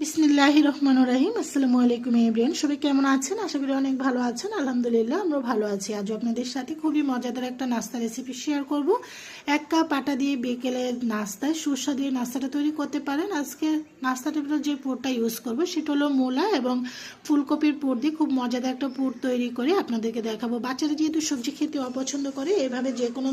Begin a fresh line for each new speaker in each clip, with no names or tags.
বিসমিল্লাহ রহমান রাহিম। আসসালামু আলাইকুম এভরিয়ান সবাই কেমন আছেন? আশা করি অনেক ভালো আছেন। আলহামদুলিল্লাহ আমরা ভালো আছি। আজ আপনাদের সাথে খুবই মজাদার একটা নাস্তা রেসিপি শেয়ার করব। এক কাপ আটা দিয়ে বিকেলে নাস্তায় সুস্বাদু এই নাস্তাটা তৈরি করতে পারেন। আজকে নাস্তাটা যে পুরটা ইউজ করব, সেটা হলো মূলা এবং ফুলকপির পুর দিয়ে খুব মজাদার একটা পুর তৈরি করে আপনাদেরকে দেখাবো। বাচ্চারা যেহেতু সবজি খেতে অপছন্দ করে, এভাবে যে কোনো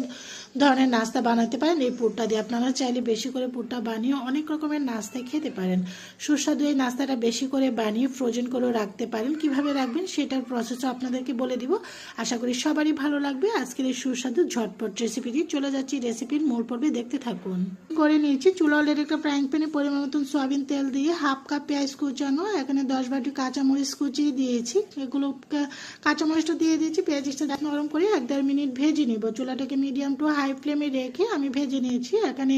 ধরনের নাস্তা বানাতে পারেন, এই পুরটা দিয়ে আপনারা চাইলে বেশি করে পুরটা বানিয়ে অনেক রকমের নাস্তায় খেতে পারেন। সুস্বাদু এই নাস্তাটা বেশি করে বানিয়ে ফ্রোজেন করে রাখতে পারেন। কীভাবে রাখবেন সেটার প্রসেসও আপনাদেরকে বলে দিব। আশা করি সবারই ভালো লাগবে। আজকের এই সুস্বাদু ঝটপট রেসিপিটি চলে যাচ্ছি রেসিপির মূল পর্বে। দেখতে থাকুন। করে নিয়েছি চুলা অলরেডি একটা ফ্রাইং প্যানে পরিমাণ মতন সয়াবিন তেল দিয়ে হাফ কাপ পেঁয়াজ কুচানো, এখানে দশ বাটি কাঁচামরিচ কুচিয়ে দিয়েছি। এগুলো কাঁচামরিচটা দিয়ে দিয়েছি, পেঁয়াজটা নরম করে এক দেড় মিনিট ভেজে নিব। চুলাটাকে মিডিয়াম টু হাই ফ্লেমে রেখে আমি ভেজে নিয়েছি। এখানে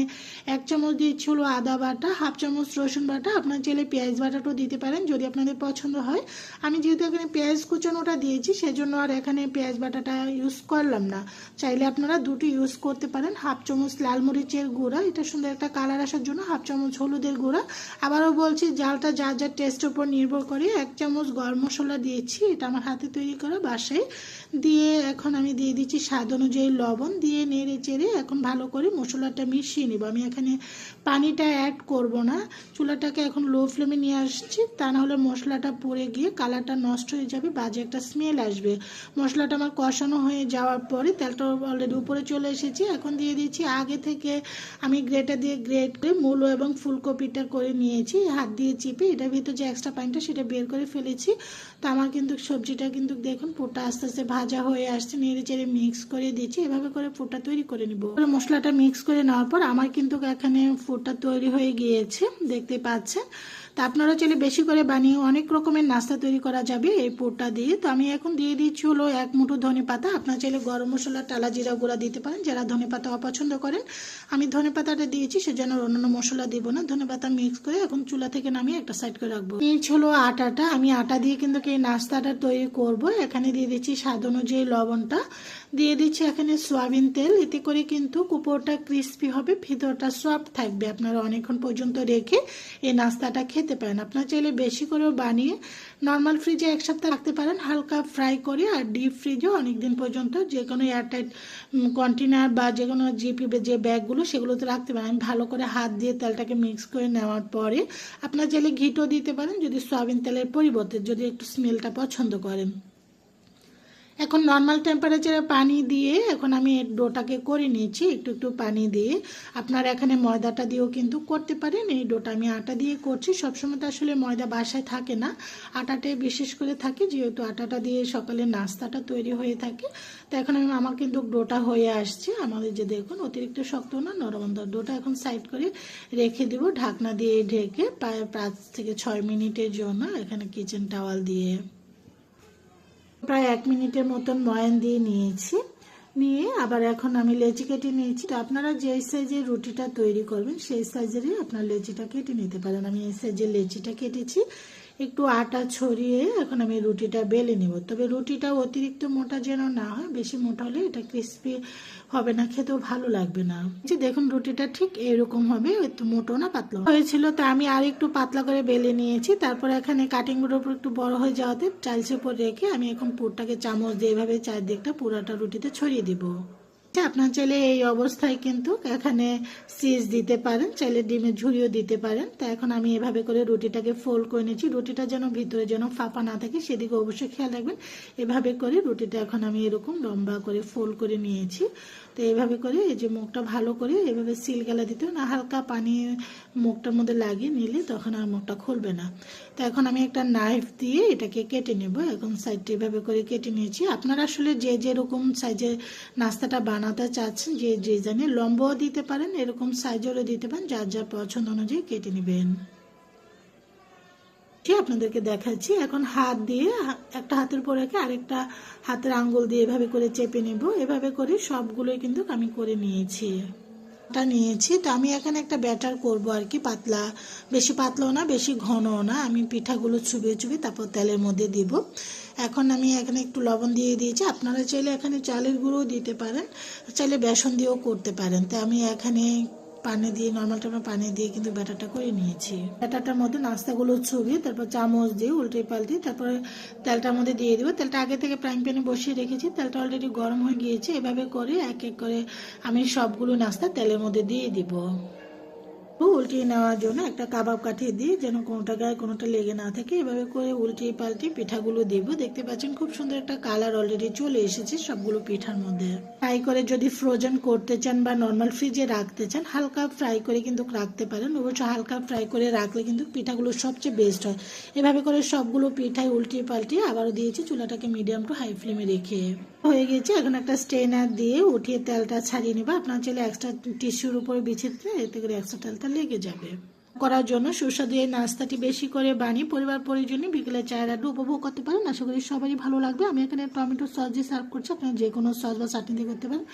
এক চামচ দিয়েছি হলো আদা বাটা হাফ চামচ রসুন বাটা। আপনার চাইলে পেঁয়াজ বাটাটাও দিতে পারেন যদি আপনাদের পছন্দ হয়। আমি যেহেতু এখানে পেঁয়াজ কুচানোটা দিয়েছি, সেজন্য আর এখানে পেঁয়াজ বাটাটা ইউজ করলাম না। চাইলে আপনারা দুটো ইউজ করতে পারেন, হাফ চামচ লাল মরিচের গুঁড়া, এটা সুন্দর একটা কালার আসার জন্য হাফ চামচ হলুদের গুঁড়া। আবারও বলছি, জালটা যার যার টেস্টের উপর নির্ভর করে, এক চামচ গরম মশলা দিয়েছি, এটা আমার হাতে তৈরি করা বাসায়। দিয়ে এখন আমি দিয়ে দিচ্ছি স্বাদ অনুযায়ী লবণ, দিয়ে নেড়ে চেড়ে এখন ভালো করে মশলাটা মিশিয়ে নিব। আমি এখানে পানিটা অ্যাড করব না, চুলাটাকে এখন লো ফ্লেমে নিয়ে আসছি, তা না হলে মশলাটা পুড়ে গিয়ে কালারটা নষ্ট হয়ে যাবে, বাজে একটা স্মেল আসবে। মশলাটা আমার কষানো হয়ে যাওয়ার পরে তেলটা অলরেডি উপরে চলে এসেছি, এখন দিয়ে দিচ্ছি আগে থেকে আমি গ্রেটার দিয়ে গ্রেট করে মূলো এবং ফুলকপিটা করে নিয়েছি, হাত দিয়ে চিপে এটার ভিতরে যে এক্সট্রা পানিটা সেটা বের করে ফেলেছি। তো আমার কিন্তু সবজিটা কিন্তু দেখুন পুরটা আস্তে আস্তে ভাজা হয়ে আসছে, নেড়ে চেড়ে মিক্স করে দিচ্ছি, এভাবে করে পুরটা তৈরি করে নিব। মশলাটা মিক্স করে নেওয়ার পর আমার কিন্তু এখানে ফুডটা তৈরি হয়ে গিয়েছে, দেখতে পাচ্ছেন। তা আপনারা চাইলে বেশি করে বানিয়ে অনেক রকমের নাস্তা তৈরি করা যাবে এই পুরটা দিয়ে। তো আমি এখন দিয়ে দিচ্ছি হলো এক মুঠো ধনে পাতা। আপনারা চাইলে গরম মশলা, টালা জিরা গুঁড়া দিতে পারেন যারা ধনে পাতা অপছন্দ করেন। আমি ধনে পাতাটা দিয়েছি সেজন্য অন্যান্য মশলা দিব না। ধনে পাতা মিক্স করে এখন চুলা থেকে নামিয়ে একটা সাইড করে রাখব। নিচ হলো আটাটা। আমি আটা দিয়ে কিন্তু এই নাস্তাটা তৈরি করব। এখানে দিয়ে দিচ্ছি স্বাদ অনুযায়ী লবণটা। দিয়ে দিচ্ছি এখানে সয়াবিন তেল। এতে করে কিন্তু কুপোরটা ক্রিস্পি হবে, ভিতরটা সফট থাকবে। আপনারা অনেকক্ষণ পর্যন্ত রেখে এই নাস্তাটা খেতে পারেন। আপনারা চাইলে বেশি করেও বানিয়ে নর্মাল ফ্রিজে এক সপ্তাহ রাখতে পারেন। হালকা ফ্রাই করে আর ডিপ ফ্রিজেও অনেকদিন পর্যন্ত যে কোনো এয়ারটাইট কন্টেনার বা যে কোনো জিপি যে ব্যাগগুলো, সেগুলোতে রাখতে পারেন। আমি ভালো করে হাত দিয়ে তেলটাকে মিক্স করে নেওয়ার পরে আপনার চাইলে ঘিটও দিতে পারেন যদি সয়াবিন তেলের পরিবর্তে, যদি একটু স্মেলটা পছন্দ করেন। এখন নর্মাল টেম্পারেচারে পানি দিয়ে এখন আমি ডোটাকে করে নিয়েছি, একটু একটু পানি দিয়ে। আপনারা এখানে ময়দাটা দিয়েও কিন্তু করতে পারেন, এই ডোটা আমি আটা দিয়ে করছি। সবসময় তো আসলে ময়দা বাসায় থাকে না আটাটাই বিশেষ করে থাকে, যেহেতু আটাটা দিয়ে সকালে নাস্তাটা তৈরি হয়ে থাকে। তো এখন আমি, আমার কিন্তু ডোটা হয়ে আসছে, আমাদের যে দেখুন অতিরিক্ত শক্ত না, নরম ডোটা এখন সাইড করে রেখে দিব, ঢাকনা দিয়ে ঢেকে প্রায় পাঁচ থেকে ছয় মিনিটের জন্য এখানে কিচেন টাওয়াল দিয়ে। প্রায় এক মিনিটের মতন ময়ান দিয়ে নিয়েছি। নিয়ে আবার এখন আমি লেচি কেটে নিয়েছি। তো আপনারা যে সাইজের রুটিটা তৈরি করবেন, সেই সাইজেরই আপনার লেচিটা কেটে নিতে পারেন। আমি এই সাইজের লেচিটা কেটেছি। একটু আটা ছড়িয়ে এখন আমি রুটিটা বেলে নেব। তবে রুটিটা অতিরিক্ত মোটা যেন না হয়, বেশি মোটা হলে এটা ক্রিস্পি হবে না, খেতেও ভালো লাগবে না। যে দেখুন রুটিটা ঠিক এরকম হবে, একটু মোটো না পাতলা। হয়েছিল তো আমি আর একটু পাতলা করে বেলে নিয়েছি, তারপর এখানে কাটিং বোর্ডের উপর একটু বড় হয়ে যাওয়াতে চালসের উপর রেখে আমি এখন পুরটাকে চামচ দিয়ে এভাবে চারদিকটা পুরাটা রুটিতে ছড়িয়ে দিব। আপনার চাইলে এই অবস্থায় কিন্তু এখানে সিজ দিতে পারেন, চাইলে ডিমের ঝুড়িও দিতে পারেন। তা এখন আমি এভাবে করে রুটিটাকে ফোল্ড করে নিচ্ছি রুটিটা যেন ভিতরে যেন ফাঁপা না থাকে, সেদিকে অবশ্যই খেয়াল রাখবেন। এভাবে করে রুটিটা এখন আমি এরকম লম্বা করে ফোল্ড করে নিয়েছি। তো এভাবে করে এই যে মুখটা ভালো করে এভাবে সিল গেলা দিতে না হালকা পানি মুখটার মধ্যে লাগিয়ে নিলে তখন আর মুখটা খুলবে না। তো এখন আমি একটা নাইফ দিয়ে এটাকে কেটে নেব। এখন সাইডটা এভাবে করে কেটে নিয়েছি। আপনারা আসলে যে যেরকম সাইজের নাস্তাটা বানাতে চাচ্ছেন যে ডিজাইনে লম্বাও দিতে পারেন, এরকম সাইজেরও দিতে পারেন, যার যার পছন্দ অনুযায়ী কেটে নেবেন। আপনাদেরকে দেখাচ্ছি। এখন হাত দিয়ে একটা হাতের পর রেখে আরেকটা হাতের আঙ্গুল দিয়ে এভাবে করে চেপে নেব। এভাবে করে সবগুলোই কিন্তু আমি করে নিয়েছি। টা নিয়েছি। তো আমি এখানে একটা ব্যাটার করব আর কি, পাতলা। বেশি পাতলাও না, বেশি ঘনও না। আমি পিঠাগুলো ছুবিয়ে চুবিয়ে তারপর তেলের মধ্যে দিব। এখন আমি এখানে একটু লবণ দিয়ে দিয়েছি। আপনারা চাইলে এখানে চালের গুঁড়োও দিতে পারেন, চাইলে বেসন দিয়েও করতে পারেন। তো আমি এখানে পানি দিয়ে নর্মাল টাইমে পানি দিয়ে কিন্তু ব্যাটারটা করে নিয়েছি। ব্যাটারটার মধ্যে নাস্তাগুলো ছবি তারপর চামচ দিয়ে উল্টে পাল্টে, তারপরে তেলটার মধ্যে দিয়ে দিব। তেলটা আগে থেকে প্রাইম প্যানে বসিয়ে রেখেছি, তেলটা অলরেডি গরম হয়ে গিয়েছে। এভাবে করে এক এক করে আমি সবগুলো নাস্তা তেলের মধ্যে দিয়ে দিব। উল্টিয়ে নেওয়ার জন্য একটা কাবাব কাঠিয়ে দিই যেন কোনোটা গায়ে কোনোটা লেগে না থাকে, এভাবে করে উল্টিয়ে পাল্টিয়ে পিঠাগুলো দিব। দেখতে পাচ্ছেন খুব সুন্দর একটা কালার অলরেডি চলে এসেছে সবগুলো পিঠার মধ্যে। ফ্রাই করে যদি ফ্রোজেন করতে চান বা নর্মাল ফ্রিজে রাখতে চান, হালকা ফ্রাই করে কিন্তু রাখতে পারেন। অবশ্য হালকা ফ্রাই করে রাখলে কিন্তু পিঠাগুলো সবচেয়ে বেস্ট হয়। এভাবে করে সবগুলো পিঠাই উল্টিয়ে পাল্টিয়ে আবারও দিয়েছি চুলাটাকে মিডিয়াম টু হাই ফ্লেমে রেখে। হয়ে গেছে, এখন একটা স্টেনার দিয়ে উঠিয়ে তেলটা ছাড়িয়ে নেবে। আপনার চাইলে এক্সট্রা টিস্যুর উপরে বিছিয়ে এতে করে এক্সট্রা তেলটা লেগে যাবে। করার জন্য সুস্বাদু এই নাস্তাটি বেশি করে বানিয়ে পরিবার পরিজনে বিকেলে চায়ের আড্ডা উপভোগ করতে পারেন। আশা করি সবারই ভালো লাগবে। আমি এখানে টমেটো সস দিয়ে সার্ভ করছি। আপনারা যে কোনো সস বা চাটনি দিয়ে করতে পারেন।